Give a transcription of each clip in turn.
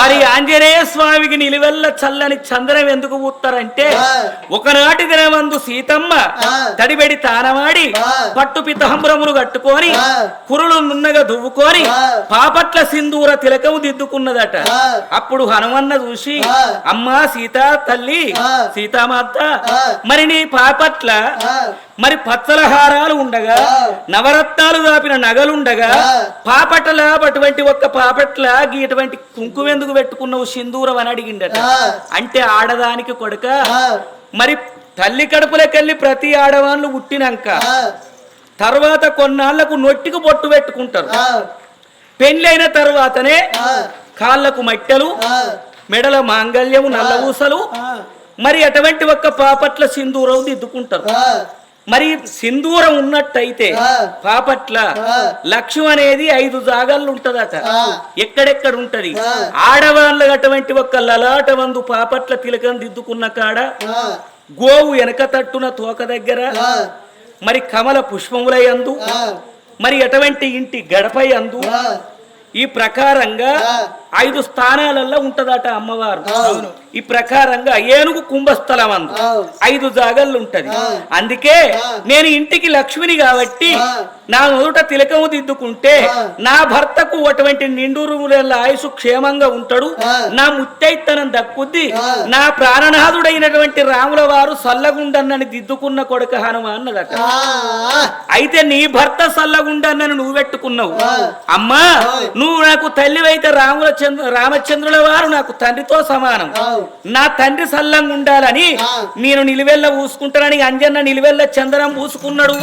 మరి ఆంజనేయ స్వామికి నిలువెల్ల చల్లని చందనం ఎందుకు పూస్తారంటే ఆ. ఒకనాటి దినమందు సీతమ్మ. తడిబెడి తానమాడి ఆ. పట్టు పితాంబరములు కట్టుకొని. కురులు నున్నగా దువ్వుకొని. పాపట్ల సింధూర తిలకము దిద్దుకున్నదట. అప్పుడు హనుమన్న చూసి. అమ్మా సీతా తల్లి. సీతామాత. మరి నీ పాపట్ల. మరి పచ్చల హారాలు ఉండగా. నవరత్నాలు దాపిన నగలుండగా. పాపట్ల అటువంటి ఒక్క పాపట్ల గీటువంటి కుంకుమ ఎందుకు పెట్టుకున్నావు సింధూరం అని అడిగిండట. అంటే ఆడదానికి కొడుక. మరి తల్లి కడుపులకెళ్ళి ప్రతి ఆడవాళ్ళు పుట్టినాక. తర్వాత కొన్నాళ్ళకు నొట్టికి బొట్టు పెట్టుకుంటారు. పెళ్ళైన తర్వాతనే ఆ. కాళ్ళకు మట్టెలు. మెడల మాంగళ్యము నల్ల ఊసలు ఆ. మరి అటువంటి ఒక్క పాపట్ల సింధూరం దిద్దుకుంటారు. మరి సింధూరం ఉన్నట్టయితే. పాపట్ల. లక్ష్యం అనేది ఐదు జాగాల్లో ఉంటదట. ఎక్కడెక్కడ ఉంటది. ఆడవాళ్ళ అటువంటి ఒక్క లలాట మందు పాపట్ల తిలకం దిద్దుకున్న కాడ. గోవు వెనక తట్టున తోక దగ్గర. మరి కమల పుష్పముల ఆ. మరి ఎటువంటి ఇంటి గడప ఆ. ఈ ప్రకారంగా. ఐదు స్థానాలలో ఉంటదట అమ్మవారు. ఈ ప్రకారంగా ఏనుగు కుంభస్థలం అందు. ఐదు జాగళ్ళు ఉంటది. అందుకే. నేను ఇంటికి లక్ష్మిని కాబట్టి. నా మొదట తిలకము దిద్దుకుంటే. నా భర్తకు అటువంటి నిండూరు ఆయుసు క్షేమంగా ఉంటాడు. నా ముత్తైతనం దక్కుద్ది. నా ప్రాణనాథుడైనటువంటి రాముల వారు సల్లగుండన్నని దిద్దుకున్న కొడుక హనుమ అన్నదట. అయితే నీ భర్త సల్లగుండన్నని నువ్వు పెట్టుకున్నావు. అమ్మా. నువ్వు నాకు తల్లివైతే రాముల చంద్ర రామచంద్రుల వారు నాకు తండ్రితో సమానం. నా తండ్రి సల్లంగా ఉండాలని. నేను నిలువెల్ల పూసుకుంటానని అంజన్న నిలువెల్ల చందనం పూసుకున్నాడు.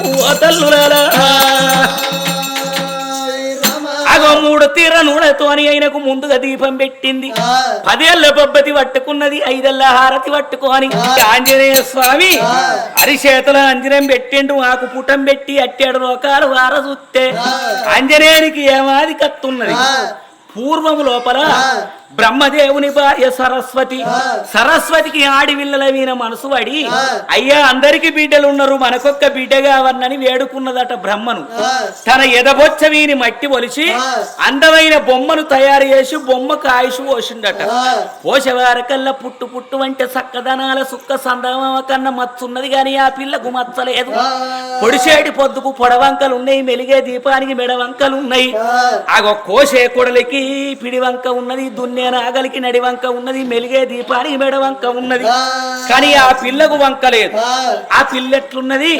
అగో మూడు తీర నూనెతో అని ఆయనకు ముందుగా దీపం పెట్టింది ఆ. పదేళ్ళ బొబ్బతి పట్టుకున్నది ఐదేళ్ళ హారతి పట్టుకొని. ఆంజనేయ స్వామి. అరిచేతుల అంజనం పెట్టిండు ఆకు పుటం పెట్టి అట్టాడు లోకాలు వార చూస్తే ఆ. ఆంజనేయునికి ఏమాది కత్తున్నది. పూర్వము లోపల బ్రహ్మదేవుని భార్య సరస్వతి. సరస్వతికి ఆడివిల్లల వీన మనసు పడి. అయ్యా అందరికి బిడ్డలు ఉన్నారు మనకొక్క బిడ్డ కావన్నని వేడుకున్నదట బ్రహ్మను. తన ఎదబొచ్చ వీని మట్టి ఒలిచి. అందమైన బొమ్మను తయారు చేసి బొమ్మకు ఆయుష్ పోసిండట. పోషవారకల్లా పుట్టు పుట్టు అంటే సక్కదనాల సుక్క సందమమ కన్న మచ్చున్నది గాని ఆ పిల్లకు మచ్చలేదు. పొడిసేటి పొద్దుకు పొడవంకలు ఉన్నాయి మెలిగే దీపానికి మెడవంకలు ఉన్నాయి ఆ. ఆగో కోసే కొడలికి పిడి వంక ఉన్నది దున్నే నాగలికి నడి వంక ఉన్నది మెలిగే దీపానికి మెడ వంక ఉన్నది. కానీ ఆ పిల్లకు వంక లేదు ఆ. ఆ పిల్ల ఎట్లున్నది.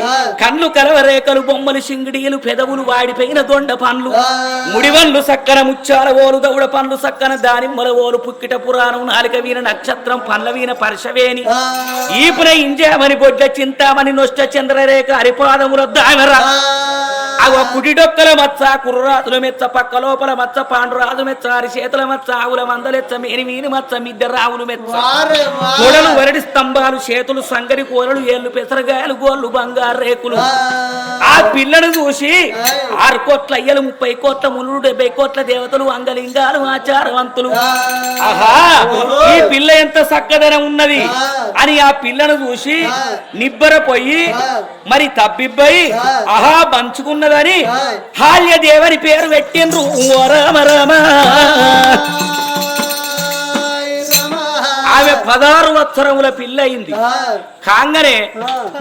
కళ్ళు కలవరేకలు బొమ్మలు సింగిడియలు పెదవులు వాడిపోయిన దొండ పండ్లు. ముడివన్లు సక్కన ముచ్చాల ఓలు దౌడ పండ్లు సక్కన దానిమ్మల ఓలు పుక్కిట పురాణం నాలిక వీన నక్షత్రం పండ్ల వీన పరశవేని. ఈపున ఇంజామని బొడ్డ చింతామని నొష్ట చంద్రరేఖ హరిపాదముల దామెర అగో కుటిడొక్కల మచ్చ కుర్రాతుల మెచ్చ పక్క లోపల మచ్చ పాండురాజు మెచ్చ అరి చేతుల మచ్చ ఆవుల మందలెచ్చ మేని వీని మచ్చ మిద్దె రావులు మెచ్చ. కోడలు వరడి స్తంభాలు చేతులు సంగరి కూరలు ఏళ్ళు పెసరగాయలు గోళ్ళు బంగారు రేకులు ఆ. పిల్లను చూసి ఆరు కోట్ల అయ్యలు ముప్పై కోట్ల మునులు డెబ్బై కోట్ల దేవతలు అంగలింగాలు ఆచారవంతులు. ఆహా ఈ పిల్ల ఎంత చక్కదనం ఉన్నది. అని ఆ పిల్లను చూసి. నిబ్బరపోయి. మరి తబ్బిబ్బయి ఆ. ఆహా పంచుకున్నదని ఆ. హాల్య దేవని పేరు పెట్టిండ్రు ఓ రామ రామ. ఆమె పదహారు వత్సరముల పిల్ల అయింది. కాంగనే.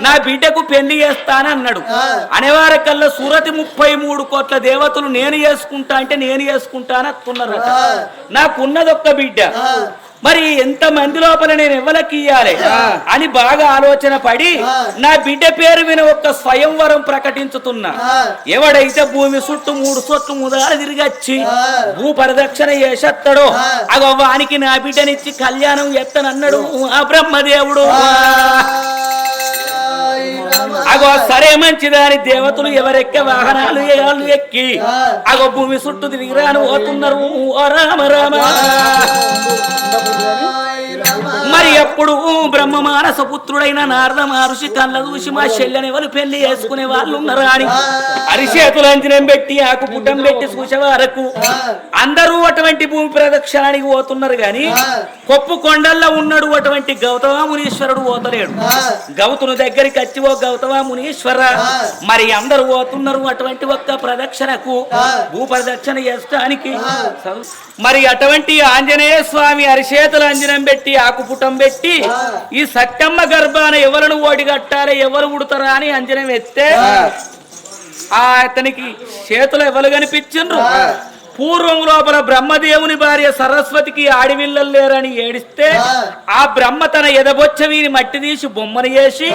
నా బిడ్డకు పెళ్ళి చేస్తానన్నాడు ఆ. అనేవారికల్లా సూరతి ముప్పై మూడు కోట్ల దేవతలు నేను చేసుకుంటా అంటే నేను చేసుకుంటాను అత్తున్నారట ఆ. నాకున్నదొక్క బిడ్డ. మరి ఎంత మంది లోపల నేను ఎవరికి ఇయ్యాలి అని బాగా ఆలోచన పడి. నా బిడ్డ పేరు విన ఒక్క స్వయంవరం ప్రకటించుతున్నా. ఎవడైతే భూమి చుట్టూ మూడు సొట్లు ముదాలు తిరిగచ్చి. భూ పరిదక్షిణ చేసేస్తాడో ఆ. అగో వానికి నా బిడ్డనిచ్చి కళ్యాణం ఎత్తనన్నాడు ఆ బ్రహ్మదేవుడు. అగో సరే మంచిదాని దేవతలు ఎవరెక్క వాహనాలు ఏళ్ళు ఎక్కి? అగో భూమి చుట్టూ తిరిగి రాను పోతున్నారు. ఓ రామ రామ. మరి అప్పుడు బ్రహ్మ మానస పుత్రుడైన నారద మహర్షి కళ్ళ చూసి మా చెల్లెని ఎవరు పెళ్ళి చేసుకునే వాళ్ళు ఉన్నారా అని. అరిచేతులు అంజనం పెట్టి ఆకు పుట్టం పెట్టి చూసే వరకు అందరూ అటువంటి భూమి ప్రదక్షిణానికి పోతున్నారు గాని కొప్పు కొండల్లో ఉన్నాడు అటువంటి గౌతమ మునీశ్వరుడు పోతలేడు. గౌతుని దగ్గరికి వచ్చి ఓ గౌతమ మునీశ్వర మరి అందరూ పోతున్నారు అటువంటి ఒక్క ప్రదక్షిణకు భూ ప్రదక్షిణ చేస్తానికి. మరి అటువంటి ఆంజనేయ స్వామి అరిచేతులు అంజనం పెట్టి ఆకుపుటం పెట్టి ఈ సత్యమ్మ గర్భాన ఎవరిని ఓడిగట్టాలి ఎవరు ఉడతారా అని అంజనం ఎత్తే ఆ. అతనికి చేతులు ఎవరు కనిపించిండ్రు పూర్వం లోపల బ్రహ్మదేవుని భార్య సరస్వతికి ఆడివిల్లలు లేరని ఏడిస్తే ఆ. బ్రహ్మ తన ఎదబొచ్చ వీని మట్టి తీసి బొమ్మను చేసి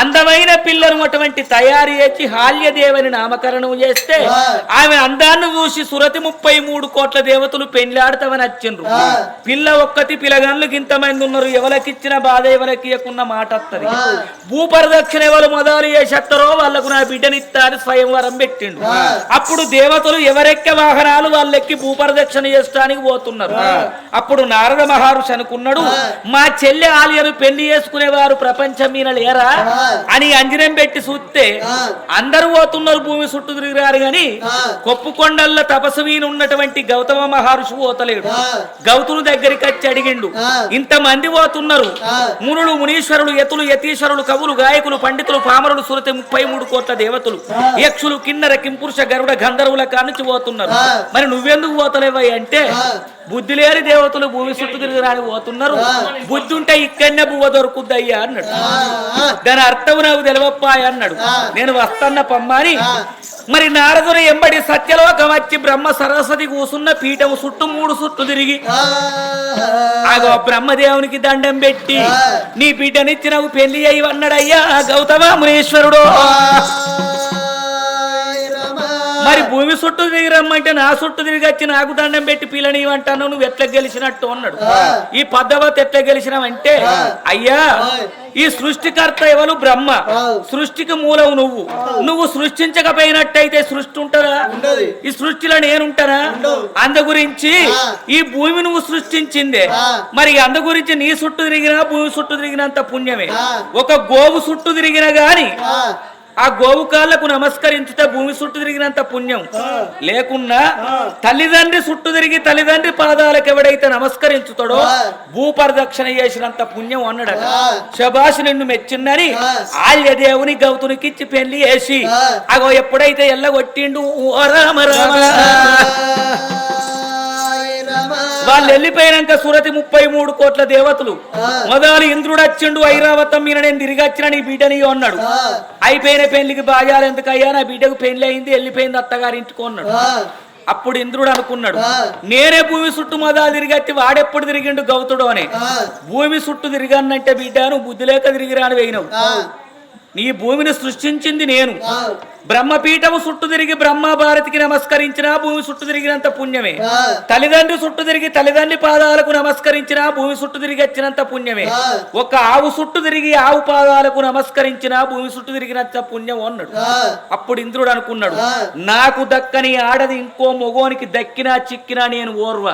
అందమైన పిల్లను అటువంటి తయారు చేసి హాల్యదేవని నామకరణం చేస్తే ఆమె అందాన్ని చూసి సురతి ముప్పై మూడు కోట్ల దేవతలు పెళ్ళాడతామని వచ్చిండ్రు పిల్ల ఒక్కటి పిల్లగాన్లకు ఇంతమంది ఉన్నారు. ఎవరికిచ్చిన బాధ ఎవరికి ఇవ్వకున్న మాట వస్తుంది భూపరదక్షిణ ఎవరు మొదలు చేసేస్తారో వాళ్ళకు నా బిడ్డనిత్తా అని స్వయంవరం పెట్టిండు అప్పుడు దేవతలు ఎవరెక్కే వాహనాలు వాళ్ళెక్కి భూపరదక్షిణ చేయడానికి పోతున్నారు. అప్పుడు నారద మహర్షి అనుకున్నాడు మా చెల్లె ఆలియను పెళ్ళి చేసుకునేవారు ప్రపంచం మీద లేరా? అని అంజనం పెట్టి చూస్తే అందరూ పోతున్నారు భూమి చుట్టూ తిరిగిరారు గాని కొప్పుకొండల్లో తపస్సు మీద ఉన్నటువంటి గౌతమ మహర్షి పోతలేడు. గౌతుని దగ్గరికి వచ్చి అడిగిండు ఇంతమంది పోతున్నారు? మునులు మునీశ్వరులు యతులు యతీశ్వరులు కవులు గాయకులు పండితులు పామరులు సురతి ముప్పై మూడు కోట్ల దేవతలు. యక్షులు కిన్నర కింపురుష గరుడ గంధర్వుల కానుంచి పోతున్నారు. మరి నువ్వెందుకు పోతలేవయ్య అంటే బుద్ధి లేని దేవతలు భూమి చుట్టూ తిరిగి రాని పోతున్నారు. బుద్ధి ఉంటే ఇక్కడనే బువ్వ దొరుకుద్దయ్యా అన్నాడు. దాని అర్థం నాకు తెలవప్పాయ అన్నాడు. నేను వస్తన్న పమ్మని మరి నారదుడు ఎంబడి సత్యలోకం వచ్చి బ్రహ్మ సరస్వతి కూసున్న పీఠము చుట్టూ మూడు చుట్టూ తిరిగి ఆగో బ్రహ్మదేవునికి దండం పెట్టి నీ బిడ్డనిచ్చి నాకు పెళ్ళి అయ్యి అన్నాడయ్యా గౌతమ మునీశ్వరుడు. మరి భూమి చుట్టూ తిరిగి రమ్మంటే నా చుట్టూ తిరిగి వచ్చి నాకు దండం పెట్టి పిల్లని అంటాను నువ్వు ఎట్లా గెలిచినట్టు అన్నాడు. ఈ పద్ధవతి ఎట్లా గెలిచినావంటే అయ్యా ఈ సృష్టికర్త ఎవరు? బ్రహ్మ. సృష్టికి మూలవు నువ్వు. నువ్వు సృష్టించకపోయినట్టయితే సృష్టి ఉంటదా? ఉండదు. ఈ సృష్టిలో నేనుంటానా అందు గురించి ఈ భూమి నువ్వు సృష్టించిందే. మరి అందు గురించి నీ చుట్టూ తిరిగినా భూమి చుట్టూ తిరిగినంత పుణ్యమే. ఒక గోవు చుట్టూ తిరిగినా గాని ఆ గోవు కాళ్ళకు నమస్కరించితే భూమి చుట్టూ తిరిగినంత పుణ్యం. లేకున్నా తల్లిదండ్రి చుట్టూ తిరిగి తల్లిదండ్రి పాదాలకు ఎవడైతే నమస్కరించుతాడో భూపరదక్షిణ చేసినంత పుణ్యం అన్నాడట. శబాష్ నిన్ను మెచ్చిందని ఆల్యదేవుని గౌతునికిచ్చి పెళ్ళి చేసి అగో ఎప్పుడైతే ఎల్లగొట్టిండు ఓ రామ రామ. వాళ్ళు వెళ్ళిపోయినాక సురతి ముప్పై మూడు కోట్ల దేవతలు. మొదలు ఇంద్రుడు వచ్చిండు ఐరావతం మీద నేను తిరిగి వచ్చిన నీ బిడ్డని అన్నాడు. అయిపోయిన పెళ్ళికి బాజాలు ఎందుకయ్యా? నా బిడ్డకు పెళ్ళి అయింది వెళ్ళిపోయింది అత్తగారింటికి అన్నాడు. అప్పుడు ఇంద్రుడు అనుకున్నాడు నేనే భూమి చుట్టూ మొదలు తిరిగి వాడెప్పుడు తిరిగిండు గౌతుడు అని. భూమి చుట్టూ తిరిగానంటే బిడ్డ నువ్వు బుద్ధి లేక తిరిగి రాని వేయినవు నీ భూమిని సృష్టించింది నేను. బ్రహ్మపీఠము చుట్టూ తిరిగి బ్రహ్మ భారతికి నమస్కరించినా భూమి చుట్టూ తిరిగినంత పుణ్యమే. తల్లిదండ్రి చుట్టూ తిరిగి తల్లిదండ్రి పాదాలకు నమస్కరించినా భూమి చుట్టూ తిరిగి వచ్చినంత పుణ్యమే. ఒక ఆవు చుట్టూ తిరిగి ఆవు పాదాలకు నమస్కరించినా భూమి చుట్టూ తిరిగినంత పుణ్యం అన్నాడు. అప్పుడు ఇంద్రుడు అనుకున్నాడు నాకు దక్కని ఆడది ఇంకో మొగోనికి దక్కినా చిక్కినా నేను ఓర్వ.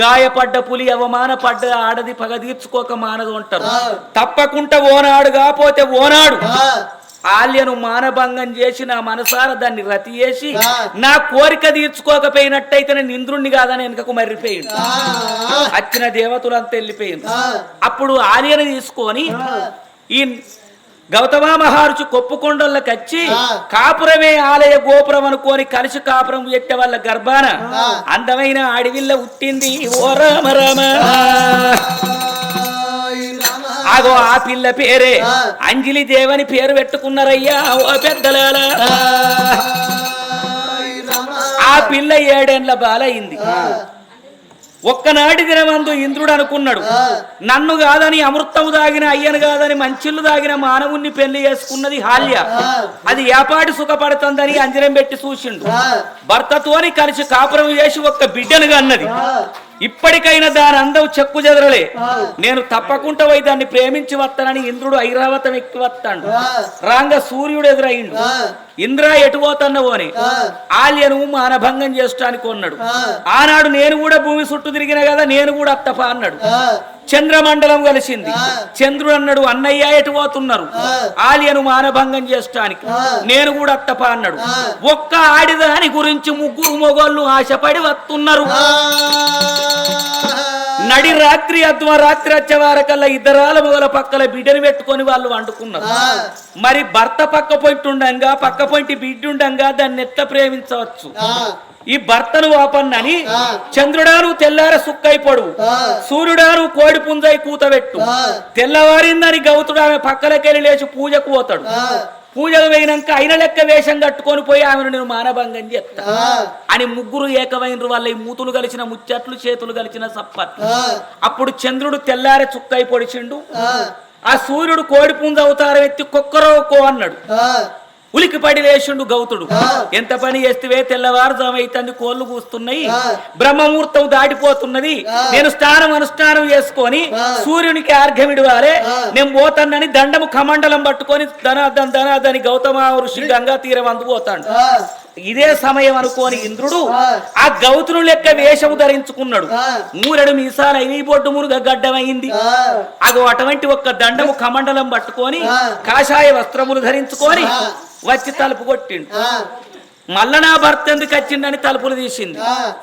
గాయపడ్డ పులి అవమానపడ్డ ఆడది పగ తీర్చుకోక మానదు అంటారు. తప్పకుండా ఓనాడు కాపోతే ఓనాడు. ఆల్యను మానభంగం చేసి నా మనసార దాన్ని రతి చేసి నా కోరిక తీర్చుకోకపోయినట్టయితే నేను ఇంద్రుణ్ణి కాదని వెనుకకు మర్రిపోయిండు వచ్చిన దేవతలంతా వెళ్ళిపోయింది అప్పుడు ఆర్యను తీసుకొని ఈ గౌతమ మహర్షి కొప్పుకొండలకు వచ్చి కాపురమే ఆలయ గోపురం అనుకోని కలిసి కాపురం పెట్టే వాళ్ళ గర్భాన అందమైన అడవిల్ల ఉట్టింది. ఓ రామ రామ. ఆగో ఆ పిల్ల పేరే. అంజలి దేవని పేరు పెట్టుకున్నారయ్యా ఓ పెద్దలారా ఆ పిల్ల ఏడేండ్ల బాలయింది ఒక్కనాటి దినమందు ఇంద్రుడు అనుకున్నాడు నన్ను కాదని అమృతము దాగిన అయ్యను కాదని మంచిళ్ళు దాగిన మానవుణ్ణి పెళ్ళి చేసుకున్నది హాల్య. అది ఏపాటి సుఖపడుతుందని అంజనం పెట్టి చూసిండు. భర్తతోని కలిసి కాపురం చేసి ఒక్క బిడ్డను అన్నది ఇప్పటికైనా దాని అందం చెక్కు చెదరలే. నేను తప్పకుండా పోయి దాన్ని ప్రేమించి వస్తానని ఇంద్రుడు ఐరావతం ఎక్కి వస్తాడు. రాంగ సూర్యుడు ఎదురయ్యిండు ఇంద్ర ఎటు పోతున్నావు అని ఆల్యను మానభంగం చేయడానికి కొన్నాడు. ఆనాడు నేను కూడా భూమి చుట్టూ తిరిగిన కదా నేను కూడా అత్తపా అన్నాడు. చంద్రమండలం కలిసింది. చంద్రుడు అన్నాడు అన్నయ్య ఎటు పోతున్నారు. ఆలియను మానభంగం చేయడానికి ఆ. నేను కూడా అట్టపా అన్నాడు. ఒక్క ఆడిదాని గురించి ముగ్గురు మొగోళ్ళు ఆశపడి వస్తున్నారు నడి రాత్రి అద్వ రాత్రి వచ్చే వారకల్లా ఇద్దరాల మొగల పక్కల బిడ్డను పెట్టుకొని వాళ్ళు వండుకున్నారు. మరి భర్త పక్క పొంటి ఉండంగా పక్క పొంటి బిడ్డ ఉండంగా దాన్ని ఎట్లా ప్రేమించవచ్చు. ఈ భర్తను వాపన్నని ఆ. చంద్రుడాను తెల్లార సుక్కై పొడువు ఆ. సూర్యుడాను కోడి పుంజై కూతబెట్టు. తెల్లవారిందని గౌతుడు ఆమె పక్కలకెళ్ళి లేచి పూజకు పోతాడు. పూజకు పోయినాక అయిన లెక్క వేషం కట్టుకొని పోయి ఆమెను నేను మానభంగం చేస్తా ఆ. అని ముగ్గురు ఏకమైనరు వాళ్ళ ఈ మూతులు కలిసిన ముచ్చట్లు చేతులు కలిసిన సప్పట్లు. అప్పుడు చంద్రుడు తెల్లారే చుక్కై పొడిచిండు ఆ. సూర్యుడు కోడి పుంజ అవతారం ఎత్తి కుక్కరో కో అన్నాడు ఆ. ఉలికి పడి లేచిండు గౌతుడు. ఎంత పని చేస్తే తెల్లవారుజాము అయితంది కోళ్ళు కూస్తున్నాయి. బ్రహ్మముహూర్తం దాటిపోతున్నది. నేను స్నానం అనుష్ఠానం చేసుకొని. సూర్యునికి అర్ఘ్యం ఇవ్వాలి ఆ. నేను పోతానని దండము కమండలం పట్టుకొని ధనాదన్ ధనాదని గౌతమ ఋషి గంగా తీరం అందుపోతాడు ఆ. ఇదే సమయం అనుకోని ఇంద్రుడు ఆ. గౌతును లెక్క వేషము ధరించుకున్నాడు. మూరెడు మీసాలు అయిన బొడ్డు మురుగ గడ్డమైంది. అగో అటువంటి ఒక్క దండము కమండలం పట్టుకొని. కాషాయ వస్త్రములు ధరించుకొని. వచ్చి తలుపు కొట్టిండు. మల్ల నా భర్త ఎందుకు వచ్చిందని తలుపులు తీసింది.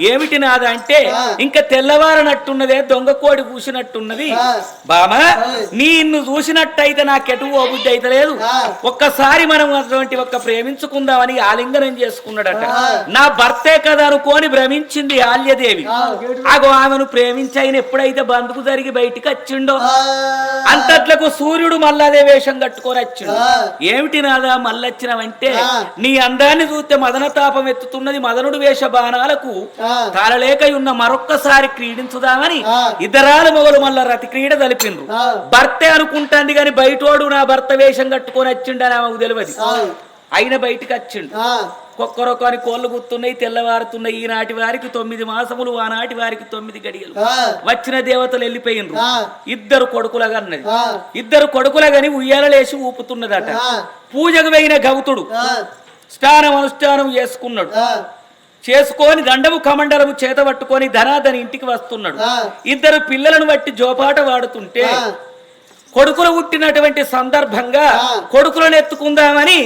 ఏమిటి నాదా అంటే. ఇంకా తెల్లవారనట్టున్నదే దొంగ కోడి కూసినట్టున్నది ఆ. బామా ఓయ్. నిన్ను చూసినట్టయితే నాకెటు ఓబుద్ధి అయితే లేదు. ఒక్కసారి మనం అటువంటి ఒక్క ప్రేమించుకుందామని ఆలింగనం చేసుకున్నాడట. నా భర్తే కదా అనుకోని భ్రమించింది ఆల్యదేవి. అగో ఆమెను ప్రేమించి ఆయన ఎప్పుడైతే బందుకు జరిగి బయటికి వచ్చిండో. అంతట్లకు సూర్యుడు మళ్ళదే వేషం కట్టుకొని వచ్చిండు. ఏమిటి నాదా మళ్ళొచ్చినవంటే. నీ అందాన్ని చూస్తే మదన తాపం ఎత్తుతున్నది మదనుడు వేష బాణాలకు. తాళలేక ఉన్న మరొక్కసారి క్రీడించుదామని. ఇద్దరాలు మొగలు మళ్ళా రతి క్రీడ తలిపిండ్రు. భర్తే అనుకుంటాంది గాని బయటోడు నా భర్త వేషం కట్టుకొని వచ్చిండని ఆమెకు తెలియదు ఆ. అయిన బయటికి వచ్చిండు. కొక్కరొక్కని కోళ్ళు గుర్తున్నాయి తెల్లవారుతున్నాయి ఈనాటి వారికి తొమ్మిది మాసములు ఆనాటి వారికి తొమ్మిది గడియలు. వచ్చిన దేవతలు వెళ్ళిపోయినరు. ఇద్దరు కొడుకులగా అన్నది. ఇద్దరు కొడుకులగని ఉయ్యాలలేసి ఊపుతున్నదట. పూజకు వెయిన గౌతుడు. స్నానం అనుష్ఠానం చేసుకున్నాడు. చేసుకొని దండము కమండలము చేత పట్టుకొని ధనాధని ఇంటికి వస్తున్నాడు. ఇద్దరు పిల్లలను బట్టి జోపాట వాడుతుంటే. కొడుకులు పుట్టినటువంటి సందర్భంగా. కొడుకులను ఎత్తుకుందామని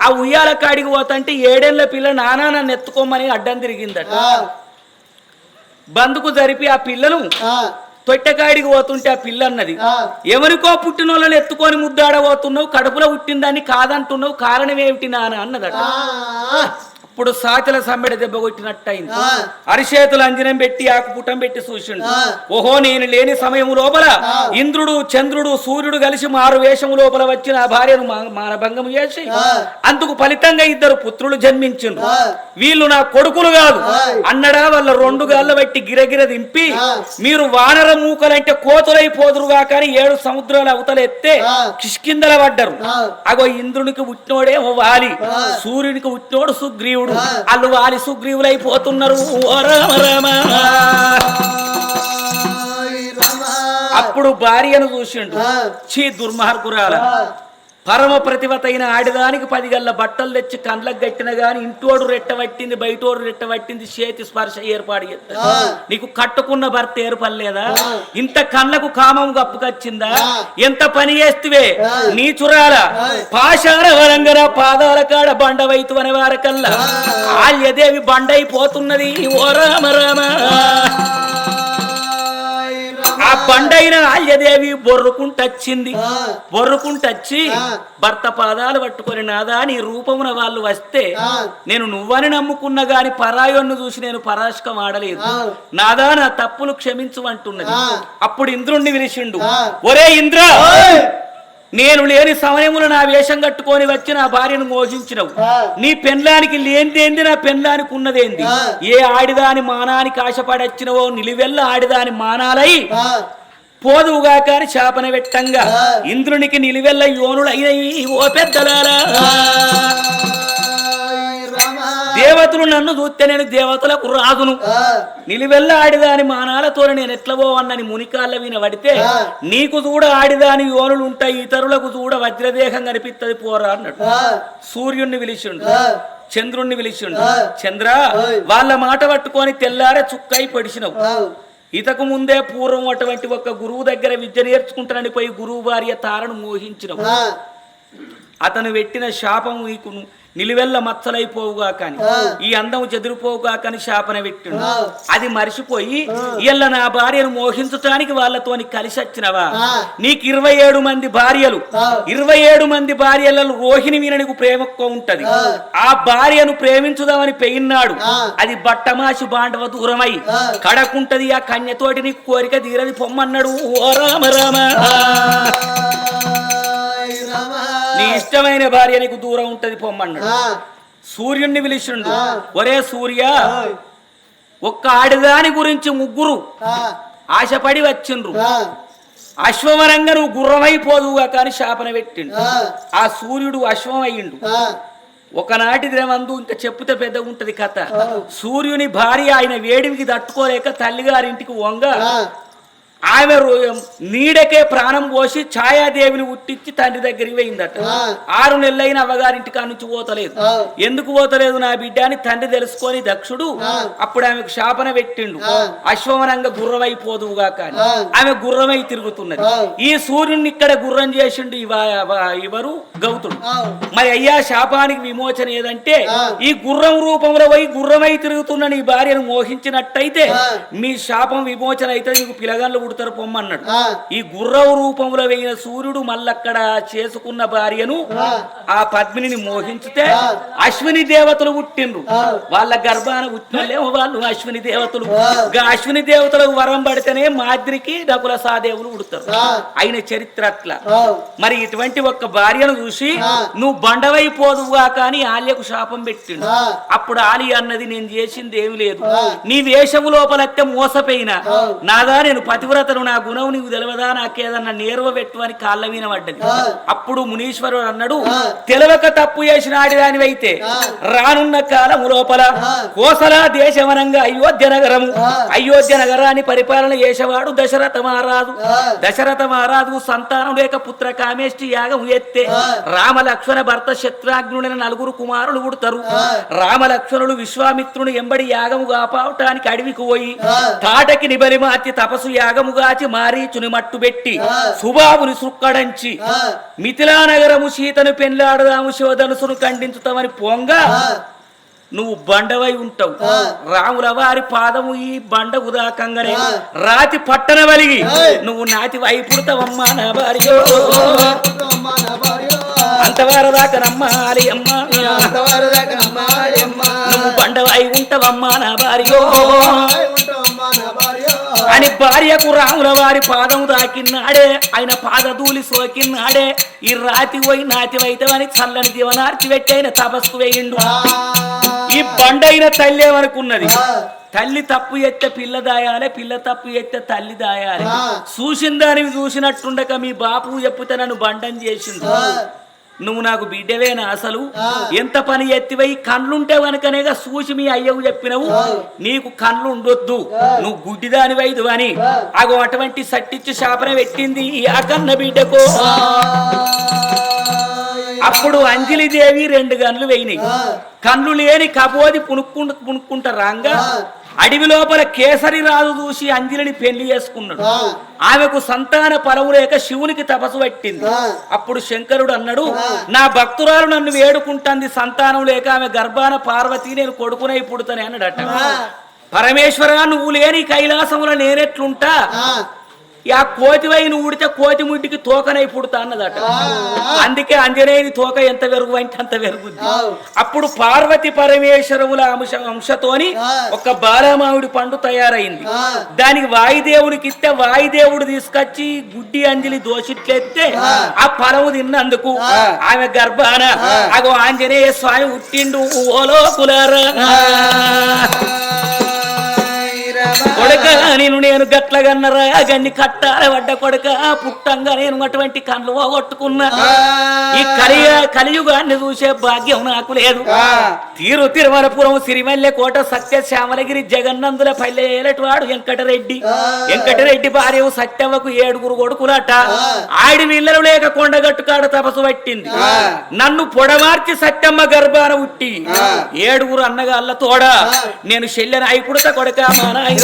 ఆ. ఉయ్యాల కాడికి పోతంటే ఏడేళ్ళ పిల్ల నానా నన్ను ఎత్తుకోమని అడ్డం తిరిగిందట. బందుకు జరిపి ఆ పిల్లను. తొట్టెకాడికి పోతుంటే ఆ పిల్ల అన్నది. ఎవరికో పుట్టిన వాళ్ళని ఎత్తుకొని ముద్దాడబోతున్నావు కడుపులో పుట్టిందాన్ని కాదంటున్నావు కారణం ఏమిటి నాన్న అన్నదట. ఇప్పుడు సాచల సమ్మెడ దెబ్బ కొట్టినట్టయింది ఆ. అరిచేతులు అంజనం పెట్టి ఆకుపుటం పెట్టి చూసిండు ఆ. ఓహో నేను లేని సమయం లోపల ఆ. ఇంద్రుడు చంద్రుడు సూర్యుడు కలిసి మారు వేషము లోపల వచ్చి నా భార్యను మానభంగం చేసి ఆ. అందుకు ఫలితంగా ఇద్దరు పుత్రులు జన్మించిండ్రు ఆ. వీళ్ళు నా కొడుకులు కాదు ఆ. అన్నడా వాళ్ళ రెండు గాళ్ళ బట్టి గిరగిర దింపి ఆ. మీరు వానర మూకలంటే కోతులైపోదురుగా కానీ ఏడు సముద్రాల అవతల ఎత్తే ఆ. కిష్కిందల పడ్డరు ఆ. అగో ఇంద్రునికి పుట్టినోడే ఓ వాలి ఆ. సూర్యునికి పుట్టినోడు సుగ్రీవుడు ఆ. వాళ్ళు వాలి సుగ్రీవులైపోతున్నారు. అప్పుడు భార్యను చూసిండు. చీ దుర్మార్గురాల. పరమ ప్రతిభతైన ఆడిదానికి పది గల్ల బట్టలు తెచ్చి కండ్లకు గట్టిన గాని ఇంటోడు రెట్టబట్టింది బయటోడు రెట్టబట్టింది చేతి స్పర్శ ఏర్పాటు చేస్తా. నీకు కట్టుకున్న భర్త ఏర్పడలేదా. ఇంత కళ్ళకు కామం గప్పుకొచ్చిందా. ఎంత పని చేస్తువే. నీ చురాల ఆ. పాషాణ వరంగర పాదాల కాడ బండవైతు అనే వారకల్లా. ఆల్యదేవి బండైపోతున్నది ఓ రామ రమ. ఆ బండైన ఆల్యదేవి బొర్రుకుంటచ్చింది. బొర్రుకుంటచ్చి. భర్త పాదాలు పట్టుకొని నాదా నీ రూపమున వాళ్ళు వస్తే. నేను నువ్వని నమ్ముకున్న గాని పరాయొన్ను చూసి నేను పరాశకం ఆడలేదు. నాదా నా తప్పులు క్షమించు అంటున్నది. అప్పుడు ఇంద్రుణ్ణి విలిచిండు. ఒరే ఇంద్ర. నేను లేని సమయములో నా వేషం కట్టుకొని వచ్చి నా భార్యను మోసించినవు ఆ. నీ పెన్లానికి లేనిదేంది నా పెన్లానికి ఉన్నదేంది. ఏ ఆడిదాని మానానికి ఆశపడచ్చినవో నిలివెల్ల ఆడిదాని మానాలై. పోదువుగా కాని శాపన వెట్టంగా ఆ. ఇంద్రునికి నిలివెల్ల యోనులైనయి ఓ పెద్దలారా. దేవతలు నన్ను చూస్తే నేను దేవతలకు రాజును ఆ. నిలివెల్ల ఆడిదాని మానాలతో నేను ఎట్లవో అన్నని మునికాళ్ళ విన పడితే. నీకు చూడ ఆడిదాని యోనులు ఉంటాయి ఇతరులకు చూడ వజ్రదేహం కనిపిత్తది పోరా అన్నాడు. సూర్యుణ్ణి పిలిచిండు. చంద్రుణ్ణి పిలిచిండు. చంద్ర. వాళ్ళ మాట పట్టుకొని తెల్లారే చుక్కై పొడిచినవు. ఇతకు ముందే పూర్వం అటువంటి ఒక గురువు దగ్గర విద్య నేర్చుకుంటానని పోయి గురువు భార్య తారను మోహించిన అతను పెట్టిన శాపం నీకు నిలువెల్ల మచ్చలైపోవుగా కాని ఈ అందం చెదిరిపోవుగా కాని శాపన పెట్టిండు అది మరిచిపోయి ఇళ్ళ నా భార్యను మోహించటానికి వాళ్ళతోని కలిసి వచ్చినవా. నీకు ఇరవై ఏడు మంది భార్యలు. ఇరవై ఏడు మంది భార్యలలో రోహిణి మీద నీకు ప్రేమ ఉంటది. ఆ. భార్యను ప్రేమించుదామని పెయిన్నాడు. ఆ. అది బట్టమాసి బాండవ దూరమై. కడకుంటది ఆ కన్యతోటి నీకు కోరిక తీరది పొమ్మన్నాడు. ఓ రామ రామ. నీ ఇష్టమైన భార్య నీకు దూరం ఉంటది పొమ్మన్నాడు. సూర్యుణ్ణి పిలిచిండు. ఒరే సూర్య. ఒక్క ఆడిదాని గురించి ముగ్గురు ఆశపడి వచ్చిండ్రు. అశ్వమరంగా నువ్వు గుర్రమైపోదుగా కానీ శాపన పెట్టిండు. ఆ, సూర్యుడు అశ్వం అయ్యిండు ఒకనాటి దినమందు ఇంకా చెప్పుతే పెద్దగా ఉంటది కథ. సూర్యుని భార్య ఆయన వేడికి తట్టుకోలేక తల్లిగారింటికి వంగ ఆమె నీడకే ప్రాణం పోసి ఛాయాదేవిని ఉట్టించి తండ్రి దగ్గరికి పోయిందట. ఆరు నెలలైన అవ్వగారింటి కాడ నుంచి పోతలేదు. ఎందుకు పోతలేదు నా బిడ్డ అని తండ్రి తెలుసుకొని దక్షుడు. అప్పుడు ఆమెకు శాపన పెట్టిండు. అశ్వమనంగా గుర్రమైపోదువుగా కానీ. ఆమె గుర్రమై తిరుగుతున్నది. ఈ సూర్యుడిని ఇక్కడ గుర్రం చేసిండు ఇవ ఇవ- ఇవరు గౌతుడు మరి అయ్యా శాపానికి విమోచన ఏదంటే. ఈ గుర్రం రూపంలో పోయి గుర్రమై తిరుగుతున్న నీ భార్యను మోహించినట్టయితే. మీ శాపం విమోచన అయితే నీకు పిలగన్లు పుడతారు పొమ్మన్నాడు ఈ గుర్రం రూపంలో వేయిన సూర్యుడు మళ్ళక్కడ చేసుకున్న భార్యను ఆ. పద్మిని మోహించితే. అశ్విని దేవతలు పుట్టిండ్రు. వాళ్ళ గర్భాన పుట్టినలేమో వాళ్ళు అశ్విని దేవతలు అశ్విని దేవతలకు వరం పడితేనే మాద్రికి నకుల సాదేవులు పుడతారు. ఆయన చరిత్ర అట్లా మరి ఇటువంటి ఒక్క భార్యను చూసి. నువ్వు బండవైపోదుగా కానీ ఆల్యకు శాపం పెట్టిండు. అప్పుడు ఆలి అన్నది నేను చేసింది ఏమి లేదు. నీ వేషము లోపలత్తే మోసపోయినా. నాదా నేను పతివ్రతను నా గుణం నీకు తెలియదా నాకేదన్నా నేర్వ పెట్టు అని కాళ్ళ మీద పడ్డది. అప్పుడు మునీశ్వరుడు అన్నాడు. తెలవక తప్పు చేసిన ఆడిదానివైతే. రానున్న కాలము లోపల. కోసల దేశవనంగా అయోధ్య నగరము. అయోధ్య నగరాన్ని పరిపాలన చేసేవాడు దశరథ మహారాజు. దశరథ మహారాజు సంతానం లేక పుత్ర కామేష్టి యాగం ఎత్తే. రామ లక్ష్మణ భర్త శత్రుఘ్నుడైన నలుగురు కుమారులు పుడతారు. రామ లక్ష్మణుడు విశ్వామిత్రుని ఎంబడి యాగము కాపావటానికి అడవికి పోయి. తాటకి నిబలి మార్చి తపసు యాగముగాచి మారీచుని మట్టు పెట్టి ఆ. సుబాబుని సుక్కడంచి మిథిలా నగరము సీతను పెళ్ళాడదాము శివధనుసును ఖండించుతామని పొంగ నువ్వు బండవై ఉంటావు. రాముల వారి పాదము ఈ బండ ఉదాకంగానే. రాతి పట్టణ వలిగి. నువ్వు నాతి వైపుడతావమ్మా నా భార్యో. అంతవారదాకా నమ్మాలి అమ్మా. నువ్వు బండవై ఉంటావమ్మా నా భార్యో అని భార్యకు రాముల వారి పాదము దాకిన్నాడే. ఆయన పాదధూలి సోకిన్నాడే. ఈ రాతి పోయి నాతి వైతవని చల్లని దివనార్చి పెట్టైన తపస్సు వేయిండు. ఈ బండైన తల్లి ఏమనుకున్నది? తల్లి తప్పు ఎత్తే పిల్ల దాయాలి పిల్ల తప్పు ఎత్తే తల్లి దాయాలి. చూసిన దానివి చూసినట్టుండక మీ బాపు చెప్తే నన్ను బండం చేసిండు. ఆ, నువ్వు నాకు బిడ్డవేనా అసలు. ఎంత పని ఎత్తివై కళ్ళుంటే కనుకనేగా చూసి మీ అయ్యకు చెప్పినవు. నీకు కళ్ళు ఉండొద్దు. నువ్వు గుడ్డిదాని వైదు అని. అగో అటువంటి సట్టిచ్చి శాపన పెట్టింది ఆ కన్న బిడ్డకు అప్పుడు అంజలి దేవి రెండు గన్లు వేయినాయి. కన్ను లేని కబోది పునుక్కుంటూ పునుక్కుంటా రాంగా. అడవి లోపల కేసరి రాజు చూసి అంజలిని పెళ్ళి చేసుకున్నాడు. ఆమెకు సంతాన పరము లేక శివునికి తపస్సు పట్టింది. అప్పుడు శంకరుడు అన్నాడు. నా భక్తురాలు నన్ను వేడుకుంటుంది సంతానం లేక ఆమె గర్భాన పార్వతి నేను కొడుకునై పుడతానే అన్నాడట ఆ. పరమేశ్వర నువ్వు లేని కైలాసములో నేనెట్లుంటా ఆ, ఆ కోతివై నువ్వు ఉడితే కోతి ముడ్డికి తోకనై పుడతా అన్నదట. అందుకే అంజనేయుని తోక ఎంత వెరుగు అంటే అంత వెరుగుద్ది. అప్పుడు పార్వతి పరమేశ్వరముల అంశ అంశతోని. ఒక బాలమావిడి పండు తయారైంది. దానికి వాయుదేవునికి ఇస్తే వాయుదేవుడు తీసుకొచ్చి గుడ్డి అంజలి దోషిట్లెత్తే ఆ. ఫలము తిన్నందుకు. ఆమె గర్భాన అగో ఆంజనేయ స్వామి పుట్టిండు ఓలో కులారా. కొడక నేను నేను గట్లగన్నరా గన్ని కట్టాల పడ్డ కొడక పుట్టంగా నేను అటువంటి కళ్ళు పోగొట్టుకున్నా. ఈ కలియ కలియుగాన్ని చూసే భాగ్యం నాకు లేదు. తీరు తిరుమలపురం సిరిమల్లె కోట సత్య శ్యామలగిరి జగన్నందుల పల్లెలటివాడు వెంకటరెడ్డి. వెంకటరెడ్డి భార్య సత్యవకు ఏడుగురు కొడుకులట. ఆడి వీళ్ళలు లేక కొండగట్టుకాడ తపస్సు పట్టింది. నన్ను పొడమార్చి సత్యమ్మ గర్భాన ఉట్టి. ఏడుగురు అన్నగాళ్ళ తోడ. నేను చెల్లెన అయిపుడత కొడక మా నాయనో.